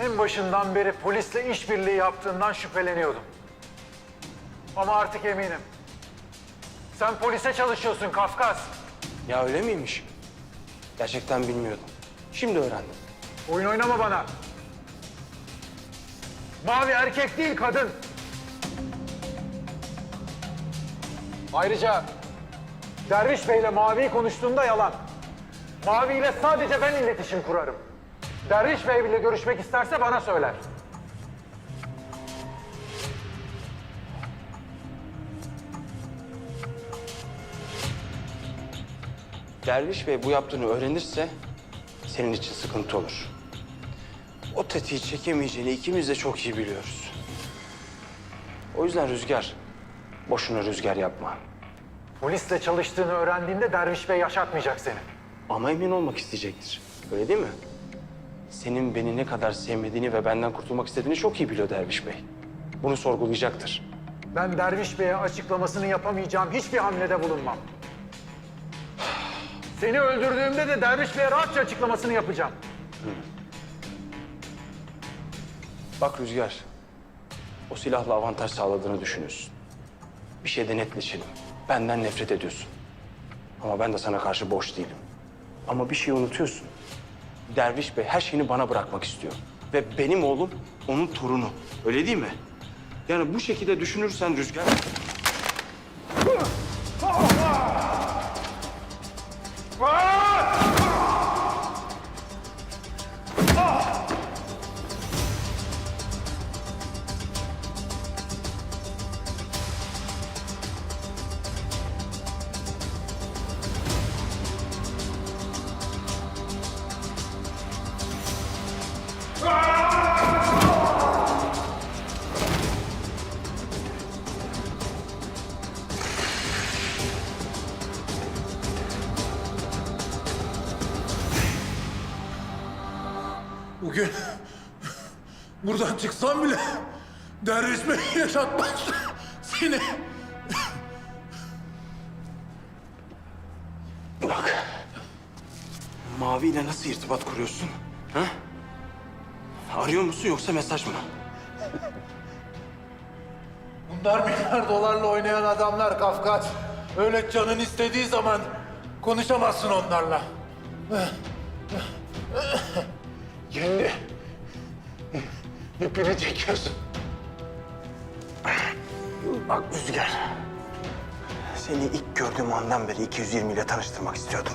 En başından beri polisle işbirliği yaptığından şüpheleniyordum. Ama artık eminim. Sen polise çalışıyorsun Kafkas. Ya öyle miymiş? Gerçekten bilmiyordum. Şimdi öğrendim. Oyun oynama bana. Mavi erkek değil kadın. Ayrıca Derviş Bey'le Mavi'yi konuştuğumda yalan. Mavi ile sadece ben iletişim kurarım. Derviş Bey bile görüşmek isterse bana söyler. Derviş Bey bu yaptığını öğrenirse senin için sıkıntı olur. O tetiği çekemeyeceğini ikimiz de çok iyi biliyoruz. O yüzden Rüzgar, boşuna rüzgar yapma. Polisle çalıştığını öğrendiğinde Derviş Bey yaşatmayacak seni. Ama emin olmak isteyecektir. Öyle değil mi? Senin beni ne kadar sevmediğini ve benden kurtulmak istediğini çok iyi biliyor Derviş Bey. Bunu sorgulayacaktır. Ben Derviş Bey'e açıklamasını yapamayacağım hiçbir hamlede bulunmam. Seni öldürdüğümde de Derviş Bey'e rahatça açıklamasını yapacağım. Bak Rüzgar, o silahla avantaj sağladığını düşünüyorsun. Bir şeyde netleşelim. Benden nefret ediyorsun. Ama ben de sana karşı boş değilim. Ama bir şeyi unutuyorsun. Derviş Bey her şeyini bana bırakmak istiyor. Ve benim oğlum onun torunu. Öyle değil mi? Yani bu şekilde düşünürsen Rüzgar... Bugün buradan çıksam bile Derviş Bey yaşatmaz seni. Bak. Mavi ile nasıl irtibat kuruyorsun? Ha? Arıyor musun yoksa mesaj mı? Bunlar milyar dolarla oynayan adamlar Kafkas. Öyle canın istediği zaman konuşamazsın onlarla. Kendi ipini çekiyorsun. Bak Rüzgar. Seni ilk gördüğüm andan beri 220 ile tanıştırmak istiyordum.